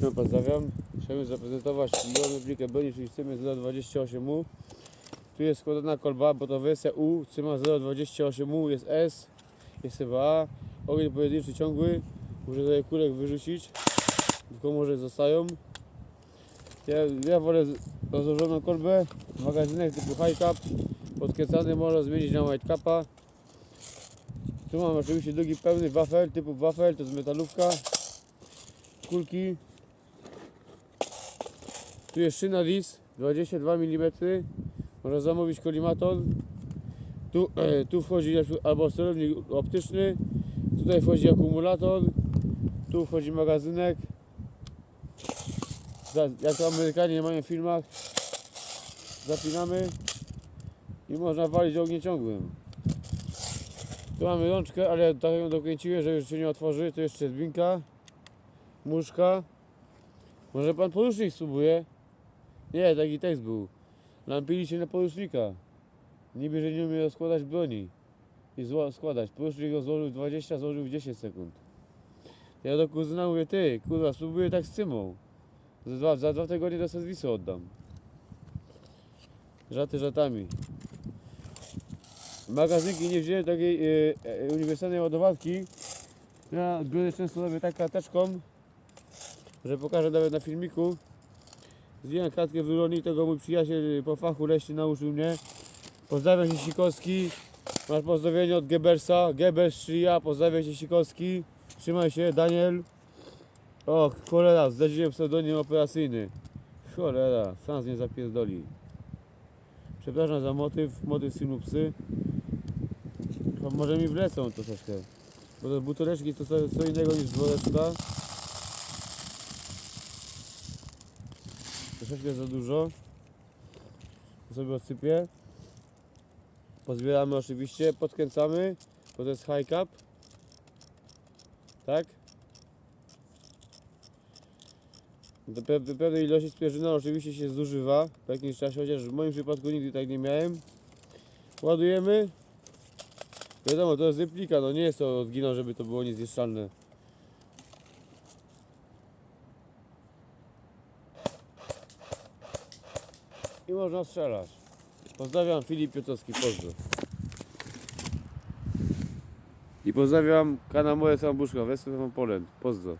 Ja pozdrawiam. Chciałbym zaprezentować miliony plikę Beni, czyli cymy 028U. Tu jest składana kolba, bo to wersja U, cyma 028U, jest S, jest chyba A. Ogień pojedynczy ciągły. Muszę sobie kulek wyrzucić. W komorze zostają. Ja, ja wolę rozłożoną kolbę, magazynek typu high cap, podkręcany można zmienić na white capa. Tu mam oczywiście drugi pełny wafel, typu wafel, to jest metalówka. Kulki. Tu jest szyna lis, 22 mm. Można zamówić kolimator. Tu, e, tu wchodzi albo sterownik optyczny. Tutaj wchodzi akumulator. Tu wchodzi magazynek. Jak to Amerykanie mają w filmach, zapinamy i można walić ogniem ciągłym. Tu mamy rączkę, ale tak ją dokręciłem, że już się nie otworzy. Tu jeszcze jest binka, muszka. Może pan porusznik spróbuje? Nie, taki tekst był. Lampili się na porusznika. Niby, że nie umie rozkładać broni i zło- składać. Porusznik go złożył w 20, złożył w 10 sekund. Ja do kuzyna mówię, ty, kurwa, spróbuję tak z cymą. Za dwa, za dwa tygodnie do serwisu oddam. Żarty żartami. Magazynki nie wziąłem takiej e, e, uniwersalnej ładowarki. Ja biorę często sobie tak karteczką, że pokażę nawet na filmiku. Zdjąłem kartkę wyroni, tego mój przyjaciel po fachu leśny nauczył mnie. Pozdrawiam się Sikorski. Masz pozdrowienie od Gebersa. Gebers, czyli ja, pozdrawiam się Sikorski. Trzymaj się, Daniel. O, cholera, zdradziłem pseudonim operacyjny. Cholera, sam z nie zapierdoli. Przepraszam za motyw, motyw filmu Psy. Może mi wlecą troszeczkę. Bo to buteleczki to co, innego niż dworeczka. Troszeczkę za dużo. Sobie odsypię. Pozbieramy oczywiście, podkręcamy, bo to jest high cap. Tak? Do pe- do pewnej ilości sprężyna oczywiście się zużywa po jakimś czasie, chociaż w moim przypadku nigdy tak nie miałem. Ładujemy. Wiadomo, to jest replika, no nie jest to oryginał, żeby to było niezniszczalne. I można strzelać. Pozdrawiam Filip Piotrowski, pozdro. I pozdrawiam kanał Moje Sambuszka, Western Poland, pozdro.